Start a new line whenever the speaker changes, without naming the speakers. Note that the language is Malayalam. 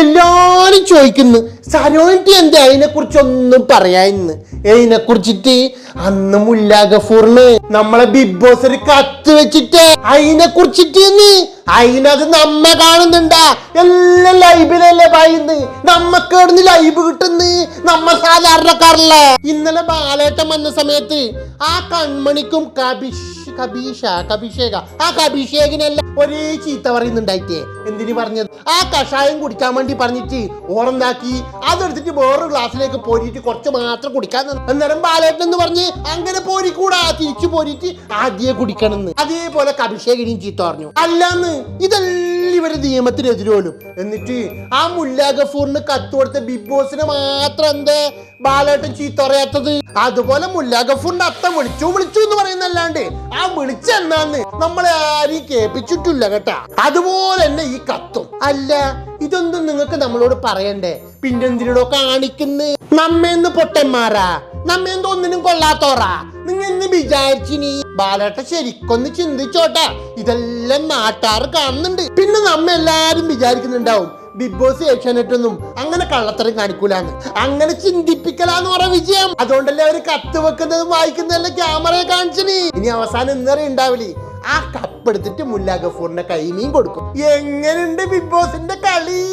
എല്ലാരും ചോദിക്കുന്നു സരോണിറ്റി എന്താ അതിനെ കുറിച്ചൊന്നും പറയാന്ന് അതിനെ കുറിച്ചിട്ട് അന്ന് മുല്ല ഗഫൂറിന് നമ്മളെ ബിഗ് ബോസ് ഒരു കത്ത് വെച്ചിട്ട് അതിനെ കുറിച്ചിട്ട് അതിനത് നമ്മ കാണുന്നുണ്ടാ? എല്ലാം ലൈവിലല്ലേ പറയുന്നത്? നമ്മക്ക് എവിടുന്ന് ലൈവ് കിട്ടുന്ന? നമ്മ സാധാരണക്കാരല്ലേ? ഇന്നലെ ബാലേട്ടം വന്ന സമയത്ത് ആ കൺമണിക്കും കബിഷ് കബീഷ കബിഷേക ആ കബിഷേകിനെല്ലാം ഒരേ ചീത്ത പറയുന്നുണ്ടായിട്ടേ. എന്തിനു പറഞ്ഞത്? ആ കഷായം കുടിക്കാൻ വേണ്ടി പറഞ്ഞിട്ട് ഓറന്താക്കി. അതെടുത്തിട്ട് വേറൊരു ഗ്ലാസ്സിലേക്ക് പോരിയിട്ട് കുറച്ച് മാത്രം കുടിക്കാൻ. അന്നേരം ബാലേട്ടൻ എന്ന് പറഞ്ഞ് അങ്ങനെ പോരിക്കൂടാ തിരിച്ചു പോരിട്ട് ആദ്യേ കുടിക്കണമെന്ന്. അതേപോലെ കഭിഷേകിനെയും ചീത്ത പറഞ്ഞു. അല്ലാന്ന് ഇതെല്ലാം ഇവർ നിയമത്തിനെതിരോലും എന്നിട്ട് ആ മുല്ല ഗഫൂറിന് കത്ത് കൊടുത്ത ബിഗ് ബോസിനെ മാത്രം എന്താ ബാലേട്ടൻ ചീത്ത പറയാത്തത്? അതുപോലെ മുല്ല ഗഫൂറിന്റെ അത്ത വിളിച്ചു വിളിച്ചു എന്ന് പറയുന്നല്ലാണ്ട് ആ വിളിച്ച എന്നാന്ന് നമ്മളെ ആരെയും കേൾപ്പിച്ചിട്ടില്ല കേട്ടാ. അതുപോലെ തന്നെ ഈ കത്തും. അല്ല ഇതൊന്നും നിങ്ങൾക്ക് നമ്മളോട് പറയണ്ടേ? പിന്നെന്തിനോ കാണിക്കുന്നു? നമ്മേന്ന് പൊട്ടന്മാരാ. നമ്മേന്ന് ഒന്നിനും കൊള്ളാത്തോറാ. നിങ്ങൾ എന്ന് വിചാരിച്ചിനി. ബാലേട്ട ശരിക്കൊന്ന് ചിന്തിച്ചോട്ടെ. ഇതെല്ലാം നാട്ടാർ കാണുന്നുണ്ട്. പിന്നെ നമ്മ എല്ലാരും വിചാരിക്കുന്നുണ്ടാവും. ബിഗ് ബോസ് ഏഷ്യാനെറ്റൊന്നും അങ്ങനെ കള്ളത്തരം കാണിക്കൂലാന്ന്. അങ്ങനെ ചിന്തിപ്പിക്കലാന്ന് പറ വിജയം. അതുകൊണ്ടല്ലേ അവർ കത്ത് വെക്കുന്നതും വായിക്കുന്നതെല്ലാം ക്യാമറയെ കാണിച്ചിനി. ഇനി അവസാനം ഇന്നേറെ ഉണ്ടാവില്ലേ ആ കപ്പെടുത്തിട്ട് മുല്ല ഗഫൂറിന്റെ കൈമീൻ കൊടുക്കും. എങ്ങനെയുണ്ട് ബിഗ് ബോസിന്റെ കളി?